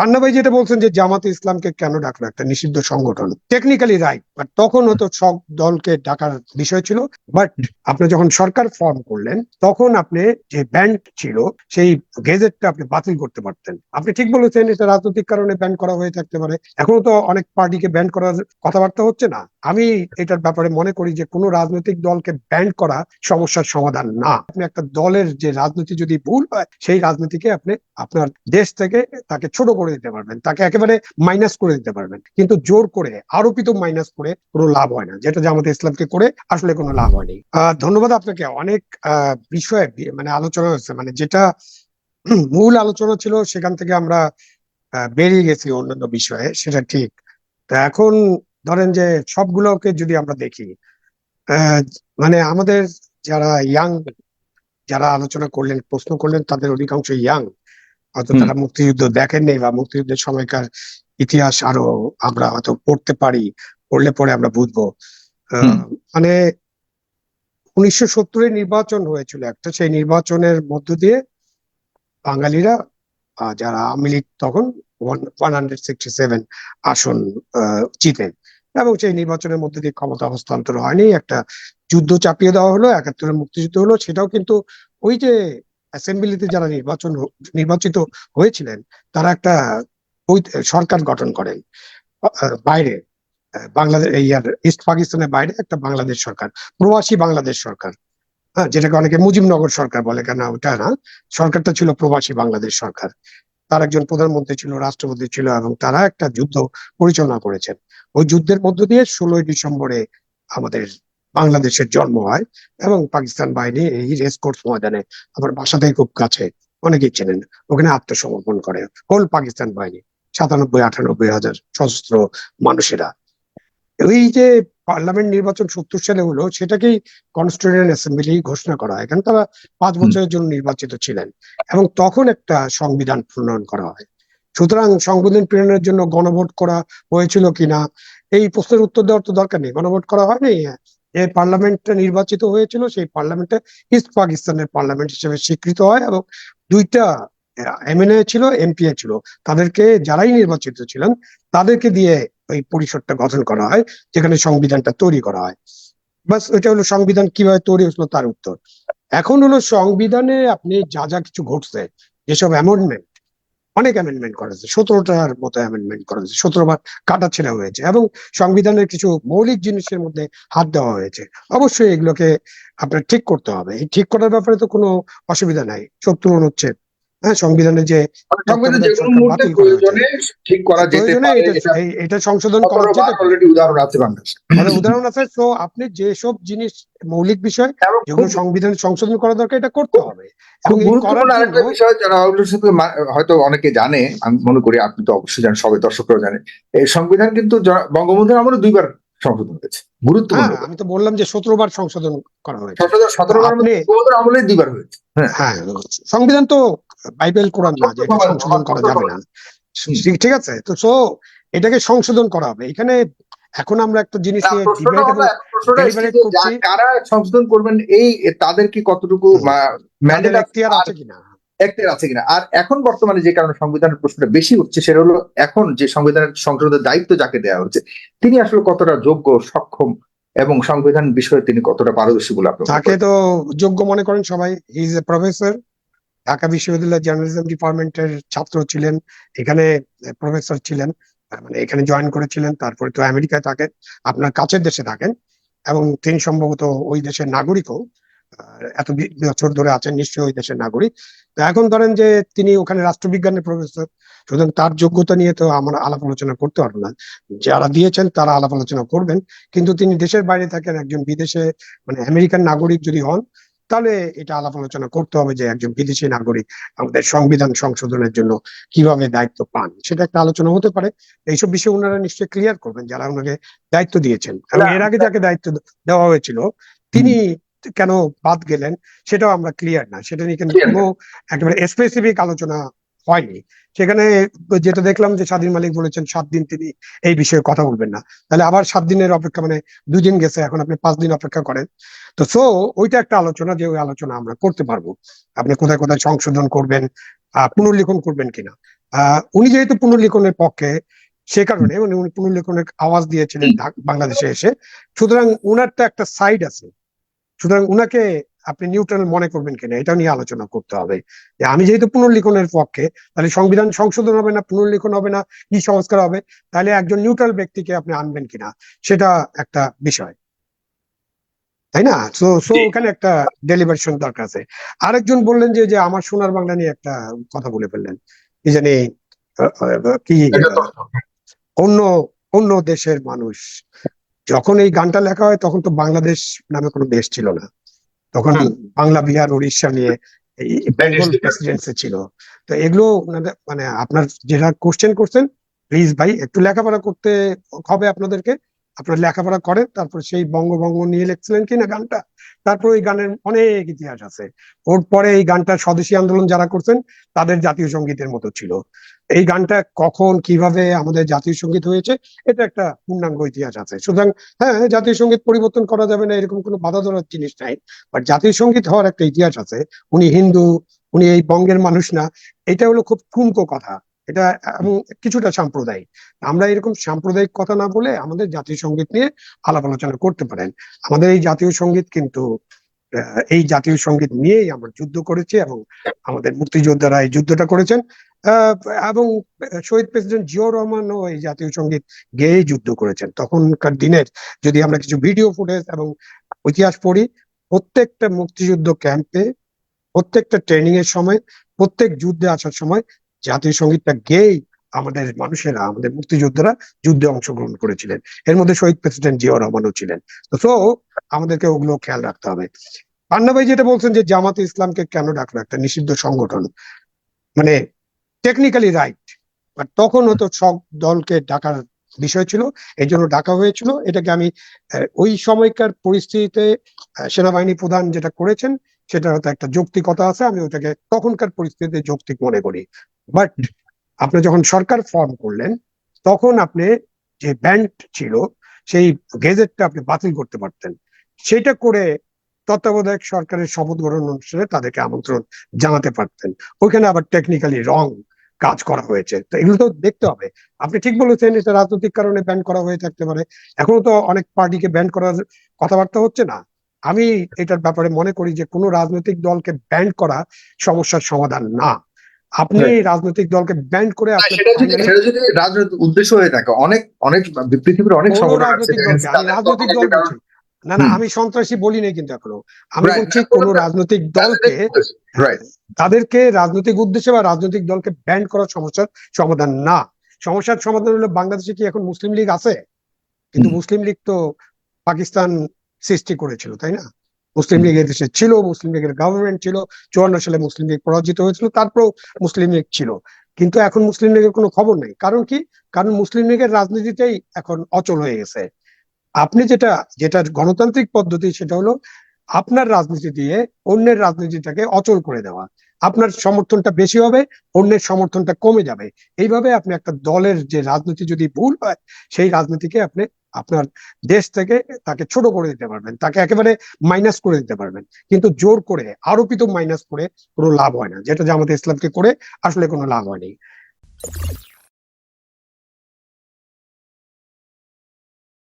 পান্না ভাই যেটা বলছেন যে জামাতে ইসলামকে কেন ডাকলো একটা নিষিদ্ধ সংগঠন? টেকনিক্যালি রাইট বাট তখন হয়তো সব দলকে ডাকার বিষয় ছিল। বাট আপনি যখন সরকার ফর্ম করলেন, তখন আপনি যে ব্যান্ড ছিল, সেই গেজেটটা আপনি বাতিল করতে পারতেন। আপনি ঠিক বলেছেন, এটা রাজনৈতিক কারণে ব্যান করা হয়ে থাকতে পারে। এখনও তো অনেক পার্টিকে ব্যান করার কথাবার্তা হচ্ছে না। আমি এটার ব্যাপারে মনে করি যে কোনো রাজনৈতিক দলকে ব্যান করা সমস্যার সমাধান না। আপনি একটা দলের যে রাজনীতি যদি ভুল হয়, সেই রাজনীতিকে আপনি আপনার দেশ থেকে তাকে ছোট করে দিতে পারবেন। তাকে একেবারে মাইনাস করে দিতে পারবেন। কিন্তু জোর করে, আরোপিত মাইনাস করে কোনো লাভ হয় না। যেটা জামাতে ইসলামকে করে আসলে কোনো লাভ হয়নি। ধন্যবাদ আপনাকে। অনেক বিষয়ে মানে আলোচনা হয়েছে। মানে যেটা মূল আলোচনা ছিল সেখান থেকে আমরা বেরিয়ে গেছি অন্যান্য বিষয়ে। সেটা ঠিক। তা এখন ধরেন যে সবগুলোকে যদি আমরা দেখি মানে আমাদের যারা ইয়াং যারা আলোচনা করলেন, প্রশ্ন করলেন, তাদের অধিকাংশ ইয়াং হয়তো তারা মুক্তিযুদ্ধ দেখেননি বা মুক্তিযুদ্ধের সময়কার ইতিহাস আরও আমরা হয়তো পড়তে পারি পড়লে পরে আমরা বুঝব। মানে উনিশশো সত্তরের নির্বাচন হয়েছিল একটা সেই নির্বাচনের মধ্য দিয়ে বাঙালিরা যারা আওয়ামী লীগ তখন ওয়ান হান্ড্রেড সিক্সটি সেভেন আসন আহ, জিতেন। এবং সেই নির্বাচনের মধ্যে দিয়ে ক্ষমতা হস্তান্তর হয়নি একটা যুদ্ধ চাপিয়ে দেওয়া হলো একাত্তরের মুক্তিযুদ্ধ হলো সেটাও কিন্তু ওই যে অ্যাসেম্বলিতে যারা নির্বাচন নির্বাচিত হয়েছিলেন, তারা একটা সরকার গঠন করেন। বাইরে। বাংলাদেশ এই আর ইস্ট পাকিস্তানের বাইরে একটা বাংলাদেশ সরকার, প্রবাসী বাংলাদেশ সরকার। হ্যাঁ যেটাকে অনেকে মুজিবনগর সরকার বলে, কেন ওটা না? সরকারটা ছিল প্রবাসী বাংলাদেশ সরকার। তার একজন প্রধানমন্ত্রী ছিল, রাষ্ট্রপতি ছিল, এবং তারা একটা যুদ্ধ পরিচালনা করেছেন। ওই যুদ্ধের মধ্য দিয়ে ষোলোই ডিসেম্বরে আমাদের বাংলাদেশের জন্ম হয় এবং পাকিস্তান বাহিনী এই রেস কোর্স ময়দানে আমার বাসা থেকে খুব কাছে। অনেকেই চেনেন ওখানে আত্মসমর্পণ করে। হোল পাকিস্তান বাহিনী সাতানব্বই আটানব্বই হাজার সশস্ত্র মানুষেরা। ওই যে পার্লামেন্ট নির্বাচন সত্তর সালে হলো সেটাকেই কনস্টিটিউয়েন্ট অ্যাসেম্বলি ঘোষণা করা হয়। কারণ তারা পাঁচ বছরের জন্য নির্বাচিত ছিলেন এবং তখন একটা সংবিধান প্রণয়ন করা হয়। সুতরাং সংবিধান প্রেরণের জন্য গণভোট করা হয়েছিল কিনা এই প্রশ্নের উত্তর দেওয়ার তো দরকার নেই। গণভোট করা হয়নি যে পার্লামেন্টটা নির্বাচিত হয়েছিল, সেই পার্লামেন্টে ইস্ট পাকিস্তানের পার্লামেন্ট হিসেবে স্বীকৃত হয় এবং দুইটা এমএনএ ছিল এমপিএ ছিল। তাদেরকে যারাই নির্বাচিত ছিলেন, তাদেরকে দিয়ে ওই পরিষদটা গঠন করা হয়, যেখানে সংবিধানটা তৈরি করা হয়। বাস, ওইটা হলো সংবিধান, কীভাবে তৈরি হয়েছিল তার উত্তর। এখন হলো সংবিধানে আপনি যা যা কিছু ঘটছে, যেসব অ্যামেন্ডমেন্ট অনেক অ্যামেন্ডমেন্ট করা হয়েছে, সতেরোটার মতো অ্যামেন্ডমেন্ট করা হয়েছে সতেরো বার কাটা ছেড়া হয়েছে এবং সংবিধানের কিছু মৌলিক জিনিসের মধ্যে হাত দেওয়া হয়েছে। অবশ্যই এগুলোকে আপনার ঠিক করতে হবে। এই ঠিক করার ব্যাপারে তো কোনো অসুবিধা নাই সত্তর অনুচ্ছেদ হ্যাঁ সংবিধানে যে। প্রয়োজনে ঠিক করা যেতে পারে এটা সংশোধন করা অলরেডি উদাহরণ আছে মানে উদাহরণ আছে তো আপনি যেসব জিনিস মৌলিক বিষয় যেগুলো সংবিধান সংশোধন করা দরকার এটা করতে হবে। আরেকটা বিষয় যারা হয়তো অনেকে জানে আমি মনে করি আপনি তো অবশ্যই জানেন সবাই দর্শকরাও জানে এই সংবিধান কিন্তু বঙ্গবন্ধুর আমলে দুইবার সংশোধন হয়েছে গুরুত্বপূর্ণ হ্যাঁ আমি তো বললাম যে সতেরো বার সংশোধন করা হয়েছে। সতেরো বার বঙ্গবন্ধুর আমলে দুইবার হয়েছে। হ্যাঁ সংবিধান তো বাইবেল কোরআন না যে সংশোধন করা যাবে না। ঠিক আছে? তো সো এটাকে সংশোধন করা হবে। এখানে এখন আমরা একটা জিনিস কারা সংশোধন করবেন এই তাদের কি কতটুকু ম্যান্ডেট এখতিয়ার আছে কিনা? একটের আছে কিনা? আর এখন বর্তমানে যে কারণে সংবিধানের প্রশ্নটা বেশি উঠছে সেটা হলো এখন যে সংবিধানের সংশোধনের দায়িত্ব যাকে দেওয়া হচ্ছে তিনি আসলে কতটা যোগ্য সক্ষম এবং সংবিধান বিষয়ে তিনি কতটা পারদর্শী বলে আপনি মনে তাকে তো যোগ্য মনে করেন সবাই। ইজ এ প্রফেসর ঢাকা বিশ্ববিদ্যালয়ের জার্নালিজম ডিপার্টমেন্টের ছাত্র ছিলেন, এখানে প্রফেসর ছিলেন মানে এখানে জয়েন করেছিলেন, তারপরে তো আমেরিকায় থাকেন, আপনার কাছের দেশে থাকেন, এবং তিনি সম্ভবত ওই দেশের নাগরিকও এত বছর ধরে আছেন নিশ্চয়ই ওই দেশের নাগরিক। তো এখন ধরেন যে তিনি ওখানে রাষ্ট্রবিজ্ঞানের প্রফেসর সুতরাং তার যোগ্যতা নিয়ে তো আমরা আলাপ আলোচনা করতে পারব না। যারা দিয়েছেন তারা আলাপ আলোচনা করবেন, কিন্তু তিনি দেশের বাইরে থাকেন, একজন বিদেশে মানে আমেরিকান নাগরিক যদি হন তাহলে এটা আলাপ আলোচনা করতে হবে যে একজন বিদেশি নাগরিক আমাদের সংবিধান সংশোধনের জন্য কীভাবে দায়িত্ব পান সেটা একটা আলোচনা হতে পারে। এইসব বিষয়ে ওনারা নিশ্চয়ই ক্লিয়ার করবেন যারা ওনাকে দায়িত্ব দিয়েছেন। এবং এর আগে যাকে দায়িত্ব দেওয়া হয়েছিল তিনি কেন বাদ গেলেন সেটাও আমরা ক্লিয়ার না। সেটা নিয়ে কিন্তু কোনো একেবারে স্পেসিফিক আলোচনা হয়নি। সেখানে যেটা দেখলাম যে স্বাধীন মালিক বলেছেন সাত দিন তিনি এই বিষয়ে কথা বলবেন না। তাহলে আবার সাত দিনের অপেক্ষা মানে দুই দিন গেছে এখন আপনি পাঁচ দিন অপেক্ষা করেন। তো সো ওইটা একটা আলোচনা যে ওই আলোচনা আমরা করতে পারব। আপনি কোথায় কোথায় সংশোধন করবেন আহ পুনর্লিখন করবেন কিনা। আহ, উনি যেহেতু পুনর্লিখনের পক্ষে সে কারণে উনি পুনর্লিখনের আওয়াজ দিয়েছিলেন বাংলাদেশে এসে। সুতরাং উনার তো একটা সাইড আছে। সুতরাং উনাকে আপনি নিউট্রাল মনে করবেন কিনা এটা নিয়ে আলোচনা করতে হবে। যে আমি যেহেতু পুনর্লিখনের পক্ষে তাহলে সংবিধান সংশোধন হবে না পুনর্লিখন হবে না কি সংস্কার হবে তাহলে একজন নিউট্রাল ব্যক্তিকে আপনি আনবেন কিনা সেটা একটা বিষয়। তাই না? সো সো ওখানে একটা ডেলিভারেশন দরকার আছে। আরেকজন বললেন যে যে আমার সোনার বাংলা নিয়ে একটা কথা বলে ফেললেন। কি জানি কি অন্য অন্য দেশের মানুষ। যখন এই গানটা লেখা হয় তখন তো বাংলাদেশ নামে কোনো দেশ ছিল না। তখন বাংলা বিহার উড়িষ্যা নিয়ে বেঙ্গল প্রেসিডেন্সি ছিল। তো এগুলো মানে আপনার যেটা কোশ্চেন করছেন প্লিজ ভাই একটু লেখাপড়া করতে হবে আপনাদেরকে। আপনারা লেখাপড়া করেন তারপর সেই বঙ্গভঙ্গ নিয়ে লিখছিলেন কিনা গানটা? তারপর ওই গানের অনেক ইতিহাস আছে। ওর পরে এই গানটা স্বদেশী আন্দোলন যারা করছেন তাদের জাতীয় সঙ্গীতের মতো ছিল। এই গানটা কখন, কীভাবে আমাদের জাতীয় সংগীত হয়েছে, এটা একটা পূর্ণাঙ্গ ইতিহাস আছে। সুতরাং হ্যাঁ জাতীয় সংগীত পরিবর্তন করা যাবে না, এরকম কোনো বাধা ধরার জিনিস নাই। বাট জাতীয় সংগীত হওয়ার একটা ইতিহাস আছে। উনি হিন্দু, উনি এই বঙ্গের মানুষ না, এটা হলো খুব ঠুনকো কথা। এটা, এবং কিছুটা সাম্প্রদায়িক। আমরা এরকম সাম্প্রদায়িক কথা না বলে আমাদের জাতীয় সংগীত নিয়ে আলাপ আলোচনা করতে পারেন। আমাদের এই জাতীয় সংগীত কিন্তু এই জাতীয় সংগীত নিয়েই আমরা যুদ্ধ করেছি এবং আমাদের মুক্তিযোদ্ধারা এই যুদ্ধটা করেছেন। এবং শহীদ প্রেসিডেন্ট জিয়াউর রহমানও এই জাতীয় সংগীত গেয়েই যুদ্ধ করেছেন। তখনকার দিনের যদি আমরা কিছু ভিডিও ফুটেজ এবং ইতিহাস পড়ি, প্রত্যেকটা মুক্তিযুদ্ধ ক্যাম্পে প্রত্যেকটা ট্রেনিং এর সময়, প্রত্যেক যুদ্ধে আসার সময় জাতীয় সঙ্গীতটা গেয়েই আমাদের মানুষেরা, আমাদের মুক্তিযোদ্ধারা যুদ্ধে অংশগ্রহণ করেছিলেন। এর মধ্যে শহীদ প্রেসিডেন্ট জিয়াউর রহমানও ছিলেন। তো আমাদেরকে ওগুলো খেয়াল রাখতে হবে। পান্না ভাই যেটা বলছেন যে জামাতে ইসলামকে কেন ডাকলো একটা নিষিদ্ধ সংগঠন? মানে টেকনিক্যালি রাইট বাট তখন হয়তো সব দলকে ডাকার বিষয় ছিল এই জন্য ডাকা হয়েছিল। এটাকে আমি ওই সময়কার পরিস্থিতিতে সেনাবাহিনী প্রধান যেটা করেছেন সেটা হয়তো একটা যৌক্তিকতা আছে, আমি ওটাকে তখনকার পরিস্থিতিতে যৌক্তিক মনে করি। বাট আপনি যখন সরকার ফর্ম করলেন, তখন আপনি যে ব্যান্ড ছিল, সেই গেজেটটা আপনি বাতিল করতে পারতেন। সেটা করে তত্ত্বাবধায়ক সরকারের শপথ গ্রহণ অনুষ্ঠানে তাদেরকে আমন্ত্রণ জানাতে পারতেন। ওইখানে আবার টেকনিক্যালি রং কাজ করা হয়েছে। তো এগুলো তো দেখতে হবে। আপনি ঠিক বলেছেন এটা রাজনৈতিক কারণে ব্যান করা হয়ে থাকতে পারে। এখনও তো অনেক পার্টিকে ব্যান করার কথাবার্তা হচ্ছে না। আমি এটার ব্যাপারে মনে করি যে কোনো রাজনৈতিক দলকে ব্যান করা সমস্যার সমাধান না। আপনি রাজনৈতিক দলকে ব্যান করে সেটা যদি রাজনৈতিক উদ্দেশ্য হয়ে থাকে অনেক অনেক পৃথিবীর অনেক রাজনৈতিক দল না না আমি সন্ত্রাসী বলি নাই কিন্তু এখনও। আমি বলছি কোন রাজনৈতিক দলকে তাদেরকে রাজনৈতিক উদ্দেশ্যে বা রাজনৈতিক দলকে ব্যান্ড করার সমস্যার সমাধান না। সমস্যার সমাধান হলো বাংলাদেশে কি এখন মুসলিম লীগ আছে? কিন্তু মুসলিম লীগ তো পাকিস্তান সৃষ্টি করেছিল তাই না? মুসলিম লীগ দেশে ছিল মুসলিম লীগের গভর্নমেন্ট ছিল চুয়ান্ন সালে মুসলিম লীগ পরাজিত হয়েছিল তারপরেও মুসলিম লীগ ছিল। কিন্তু এখন মুসলিম লীগের কোনো খবর নেই। কারণ কি? কারণ মুসলিম লীগের রাজনীতিটাই এখন অচল হয়ে গেছে। আপনি যেটা যেটা গণতান্ত্রিক পদ্ধতি সেটা হলো আপনার রাজনীতি দিয়ে অন্যের রাজনীতিটাকে অচল করে দেওয়া। আপনার সমর্থনটা বেশি হবে, অন্যের সমর্থনটা কমে যাবে। এইভাবে আপনি একটা দলের যে রাজনীতি যদি ভুল হয়, সেই রাজনীতিকে আপনি আপনার দেশ থেকে তাকে ছোট করে দিতে পারবেন, তাকে একেবারে মাইনাস করে দিতে পারবেন। কিন্তু জোর করে, আরোপিত মাইনাস করে কোনো লাভ হয় না। যেটা জামাতে ইসলামকে করে, আসলে কোনো লাভ হয়নি।